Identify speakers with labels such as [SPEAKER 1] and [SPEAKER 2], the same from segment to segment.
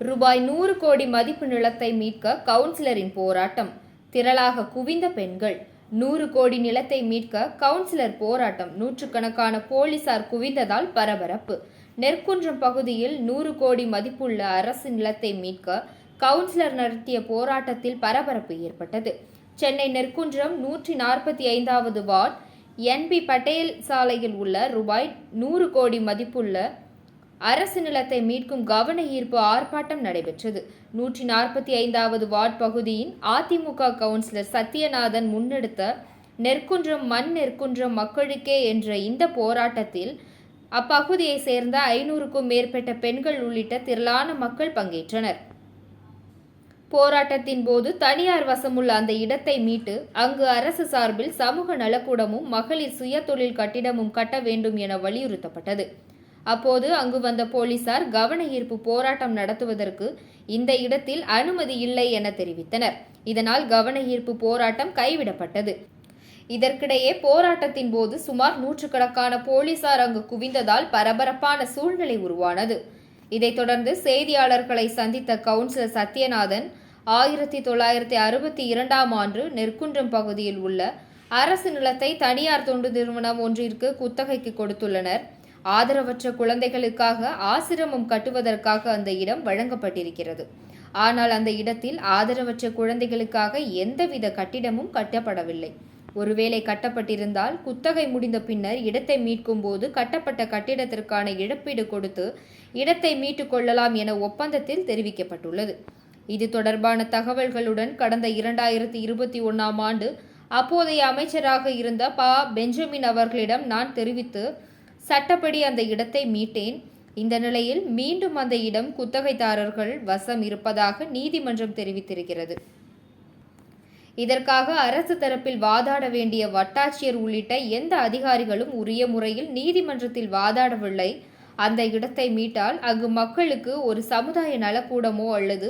[SPEAKER 1] ரூபாய் நூறு கோடி மதிப்பு நிலத்தை மீட்க கவுன்சிலரின் போராட்டம். திரளாக குவிந்த பெண்கள். நூறு கோடி நிலத்தை மீட்க கவுன்சிலர் போராட்டம். நூற்றுக்கணக்கான போலீசார் குவிந்ததால் பரபரப்பு. நெற்குன்றம் பகுதியில் நூறு கோடி மதிப்புள்ள அரசு நிலத்தை மீட்க கவுன்சிலர் நடத்திய போராட்டத்தில் பரபரப்பு ஏற்பட்டது. சென்னை நெற்குன்றம் நூற்றி நாற்பத்தி ஐந்தாவது வார்டு என்பி பட்டேல் சாலையில் உள்ள ரூபாய் நூறு கோடி மதிப்புள்ள அரசு நிலத்தை மீட்கும் கவன ஈர்ப்பு ஆர்ப்பாட்டம் நடைபெற்றது. நூற்றி நாற்பத்தி ஐந்தாவது வார்டு பகுதியின் அதிமுக கவுன்சிலர் சத்யநாதன் முன்னெடுத்த நெற்குன்றம் மண் நெற்குன்றம் மக்களுக்கே என்ற இந்த போராட்டத்தில் அப்பகுதியை சேர்ந்த ஐநூறுக்கும் மேற்பட்ட பெண்கள் உள்ளிட்ட திரளான மக்கள் பங்கேற்றனர். போராட்டத்தின் போது தனியார் வசமுள்ள அந்த இடத்தை மீட்டு அங்கு அரசு சார்பில் சமூக நலக்கூடமும் மகளிர் சுயதொழில் கட்டிடமும் கட்ட வேண்டும் என வலியுறுத்தப்பட்டது. அப்போது அங்கு வந்த போலீசார் கவன ஈர்ப்பு போராட்டம் நடத்துவதற்கு இந்த இடத்தில் அனுமதி இல்லை என தெரிவித்தனர். இதனால் கவன ஈர்ப்பு போராட்டம் கைவிடப்பட்டது. இதற்கிடையே போராட்டத்தின் போது சுமார் நூற்றுக்கணக்கான போலீசார் அங்கு குவிந்ததால் பரபரப்பான சூழ்நிலை உருவானது. இதைத் தொடர்ந்து செய்தியாளர்களை சந்தித்த கவுன்சிலர் சத்யநாதன் ஆயிரத்தி தொள்ளாயிரத்தி அறுபத்தி இரண்டாம் ஆண்டு நெற்குன்றம் பகுதியில் உள்ள அரசு நிலத்தை தனியார் தொண்டு நிறுவனம் ஒன்றிற்கு குத்தகைக்கு கொடுத்துள்ளனர். ஆதரவற்ற குழந்தைகளுக்காக ஆசிரமம் கட்டுவதற்காக அந்த இடம் வழங்கப்பட்டிருக்கிறது. ஆனால் அந்த இடத்தில் ஆதரவற்ற குழந்தைகளுக்காக எந்தவித கட்டிடமும் கட்டப்படவில்லை. ஒருவேளை கட்டப்பட்டிருந்தால் குத்தகை முடிந்த பின்னர் இடத்தை மீட்கும் போது கட்டப்பட்ட கட்டிடத்திற்கான இழப்பீடு கொடுத்து இடத்தை மீட்டுக் கொள்ளலாம் என ஒப்பந்தத்தில் தெரிவிக்கப்பட்டுள்ளது. இது தொடர்பான தகவல்களுடன் கடந்த இரண்டாயிரத்தி இருபத்தி ஒன்றாம் ஆண்டு அப்போதைய அமைச்சராக இருந்த பா. பெஞ்சமின் அவர்களிடம் நான் தெரிவித்து சட்டப்படி அந்த இடத்தை மீட்டேன். இந்த நிலையில் மீண்டும் அந்த இடம் குத்தகைதாரர்கள் வசம் இருப்பதாக நீதிமன்றம் தெரிவித்திருக்கிறது. இதற்காக அரசு தரப்பில் வாதாட வேண்டிய வட்டாட்சியர் உள்ளிட்ட எந்த அதிகாரிகளும் உரிய முறையில் நீதிமன்றத்தில் வாதாடவில்லை. அந்த இடத்தை மீட்டால் அங்கு மக்களுக்கு ஒரு சமுதாய நலக்கூடமோ அல்லது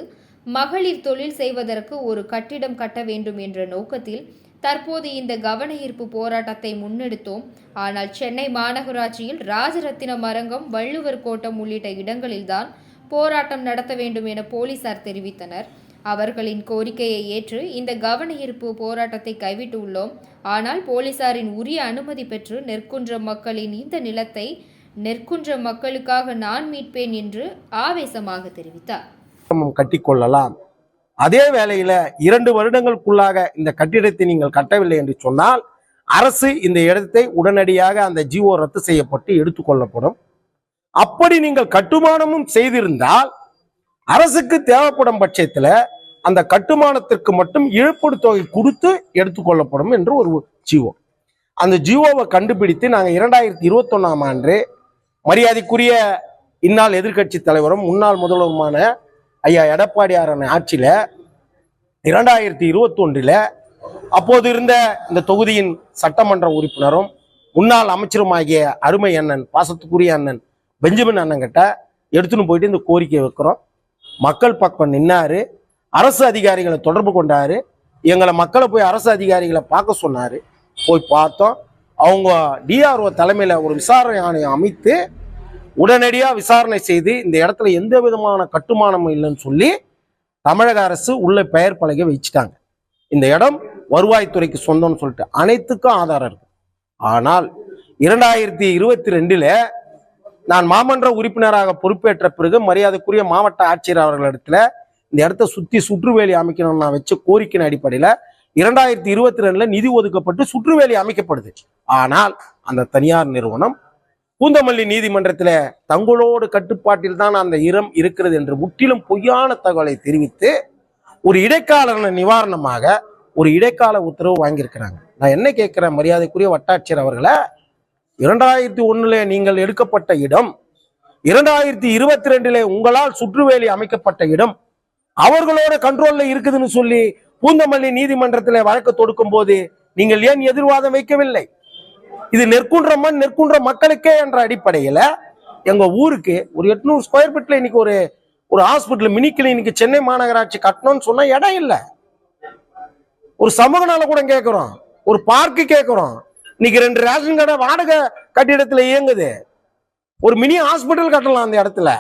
[SPEAKER 1] மகளிர் தொழில் செய்வதற்கு ஒரு கட்டிடம் கட்ட வேண்டும் என்ற நோக்கத்தில் தற்போது இந்த கவன ஈர்ப்பு போராட்டத்தை முன்னெடுத்தோம். ஆனால் சென்னை மாநகராட்சியில் ராஜரத்தினம் அரங்கம் வள்ளுவர் கோட்டம் உள்ளிட்ட இடங்களில்தான் போராட்டம் நடத்த வேண்டும் என போலீசார் தெரிவித்தனர். அவர்களின் கோரிக்கையை ஏற்று இந்த கவன ஈர்ப்பு போராட்டத்தை கைவிட்டு உள்ளோம். ஆனால் போலீசாரின் உரிய அனுமதி பெற்று நெற்குன்றம் மக்களின் இந்த நிலத்தை நெற்குன்ற மக்களுக்காக நான் மீட்பேன் என்று ஆவேசமாக தெரிவித்தார்.
[SPEAKER 2] கட்டிக்கொள்ளலாம் அதே வேளையில இரண்டு வருடங்களுக்குள்ளாக இந்த கட்டிடத்தை நீங்கள் கட்டவில்லை என்று சொன்னால் அரசு இந்த இடத்தை உடனடியாக அந்த ஜிஓ ரத்து செய்யப்பட்டு எடுத்துக்கொள்ளப்படும் அப்படி நீங்கள் கட்டுமானமும் செய்திருந்தால் அரசுக்கு தேவைப்படும் பட்சத்தில் அந்த கட்டுமானத்திற்கு மட்டும் இழப்பீடு தொகை கொடுத்து எடுத்துக்கொள்ளப்படும் என்று ஒரு ஜிஓ. அந்த ஜிஓவை கண்டுபிடித்து நாங்கள் இரண்டாயிரத்தி இருபத்தொன்னாம் ஆண்டு மரியாதைக்குரிய இந்நாள் எதிர்க்கட்சி தலைவரும் முன்னாள் முதல்வருமான ஐயா எடப்பாடியாரன் ஆட்சியில் இரண்டாயிரத்தி இருபத்தி ஒன்றில் அப்போது இருந்த இந்த தொகுதியின் சட்டமன்ற உறுப்பினரும் முன்னாள் அமைச்சருமாகிய அருமை அண்ணன் பாசத்துக்குரிய அண்ணன் பெஞ்சமின் அண்ணன்கிட்ட எடுத்துன்னு போயிட்டு இந்த கோரிக்கை வைக்கிறோம். மக்கள் பக்கம் நின்னாரு அரசு அதிகாரிகளை தொடர்பு கொண்டாரு எங்களை மக்களை போய் அரசு அதிகாரிகளை பார்க்க சொன்னார். போய் பார்த்தோம். அவங்க டிஆர்ஓ தலைமையில் ஒரு விசாரணை ஆணையம் அமைத்து உடனடியாக விசாரணை செய்து இந்த இடத்துல எந்த விதமான கட்டுமானமும் இல்லைன்னு சொல்லி தமிழக அரசு உள்ள பெயர் பலகை வச்சுட்டாங்க. இந்த இடம் வருவாய்த்துறைக்கு சொந்தம்னு சொல்லிட்டு அனைத்துக்கும் ஆதாரம் இருக்கு. ஆனால் இரண்டாயிரத்தி இருபத்தி ரெண்டில் நான் மாமன்ற உறுப்பினராக பொறுப்பேற்ற பிறகு மரியாதைக்குரிய மாவட்ட ஆட்சியர் அவர்களிடத்துல இந்த இடத்த சுற்றி சுற்றுவேலி அமைக்கணும்னு நான் வச்ச கோரிக்கையின் அடிப்படையில் இரண்டாயிரத்தி இருபத்தி ரெண்டில் நிதி ஒதுக்கப்பட்டு சுற்றுவேலி அமைக்கப்படுது. ஆனால் அந்த தனியார் நிறுவனம் பூந்தமல்லி நீதிமன்றத்துல தங்களோடு கட்டுப்பாட்டில் தான் அந்த இடம் இருக்கிறது என்று முற்றிலும் பொய்யான தகவலை தெரிவித்து ஒரு இடைக்கால நிவாரணமாக ஒரு இடைக்கால உத்தரவு வாங்கியிருக்கிறாங்க. நான் என்ன கேட்கிறேன்? மரியாதைக்குரிய வட்டாட்சியர் அவர்களை இரண்டாயிரத்தி ஒண்ணுல நீங்கள் எடுக்கப்பட்ட இடம் இரண்டாயிரத்தி இருபத்தி ரெண்டுல உங்களால் சுற்றுவேலி அமைக்கப்பட்ட இடம் அவர்களோட கண்ட்ரோல்ல இருக்குதுன்னு சொல்லி பூந்தமல்லி நீதிமன்றத்தில் வழக்கு தொடுக்கும் போது நீங்கள் ஏன் எதிர்வாதம் வைக்கவில்லை? இது நெற்குன்றமன் நெற்குன்ற மக்களுக்கே என்ற அடிப்படையில எங்க ஊருக்கு ஒரு எட்நூறு ஸ்கொயர் ஃபீட்ல இன்னைக்கு ஒரு ஒரு ஹாஸ்பிட்டல் மினி கிளினிக் சென்னை மாநகராட்சி கட்டணும்னு சொன்னா இடம் இல்லை. ஒரு சமூக நல கூட கேட்கிறோம் ஒரு பார்க்கு கேட்கிறோம் இன்னைக்கு ரெண்டு ரேஷன் கடை வாடகை கட்டிடத்துல இயங்குது. ஒரு மினி ஹாஸ்பிட்டல் கட்டலாம் அந்த இடத்துல.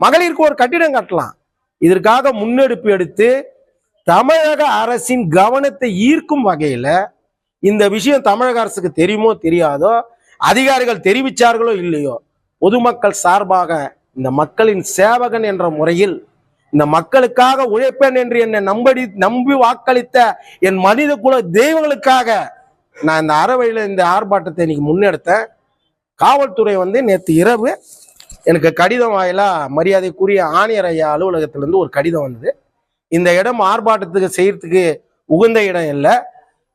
[SPEAKER 2] மகளிருக்கு ஒரு கட்டிடம் கட்டலாம். இதற்காக முன்னெடுப்பு எடுத்து தமிழக அரசின் கவனத்தை ஈர்க்கும் வகையில இந்த விஷயம் தமிழக அரசுக்கு தெரியுமோ தெரியாதோ அதிகாரிகள் தெரிவித்தார்களோ இல்லையோ பொதுமக்கள் சார்பாக இந்த மக்களின் சேவகன் என்ற முறையில் இந்த மக்களுக்காக உழைப்பேன் என்று என்னை நம்படி நம்பி வாக்களித்த என் மனித குல தெய்வங்களுக்காக நான் இந்த அறவழியில இந்த ஆர்ப்பாட்டத்தை இன்னைக்கு முன்னெடுத்தேன். காவல்துறை வந்து நேற்று இரவு எனக்கு கடிதம் வாயிலா மரியாதைக்குரிய ஆணையர் ஐயா அலுவலகத்திலிருந்து ஒரு கடிதம் வந்தது. இந்த இடம் ஆர்ப்பாட்டத்துக்கு செய்யறதுக்கு உகந்த இடம் இல்லை.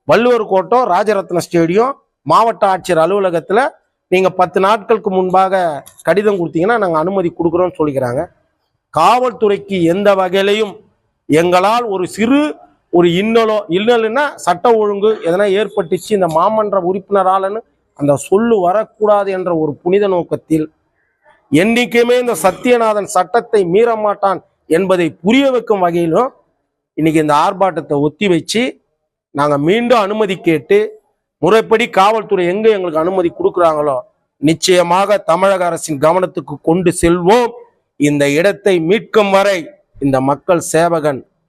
[SPEAKER 2] வள்ளுவர் கோட்டம் ராஜரத்ன ஸ்டேடியம் மாவட்ட ஆட்சியர் அலுவலகத்தில் நீங்கள் பத்து நாட்களுக்கு முன்பாக கடிதம் கொடுத்தீங்கன்னா நாங்கள் அனுமதி கொடுக்குறோம்னு சொல்லிக்கிறாங்க. காவல்துறைக்கு எந்த வகையிலையும் எங்களால் ஒரு சிறு ஒரு இன்னலோ இன்னலுன்னா சட்ட ஒழுங்கு எதனா ஏற்பட்டுச்சு இந்த மாமன்ற உறுப்பினராலன்னு அந்த சொல்லு வரக்கூடாது என்ற ஒரு புனித நோக்கத்தில் என்றைக்குமே இந்த சத்தியநாதன் சட்டத்தை மீற மாட்டான் என்பதை புரிய வைக்கும் வகையிலும் இன்னைக்கு இந்த ஆர்ப்பாட்டத்தை ஒத்தி வச்சு நாங்கள் மீண்டும் அனுமதி கேட்டு முறைப்படி காவல்துறை எங்கே எங்களுக்கு அனுமதி கொடுக்குறாங்களோ நிச்சயமாக தமிழக அரசின் கவனத்துக்கு கொண்டு செல்வோம். இந்த இடத்தை மீட்கும் வரை இந்த மக்கள் சேவகன்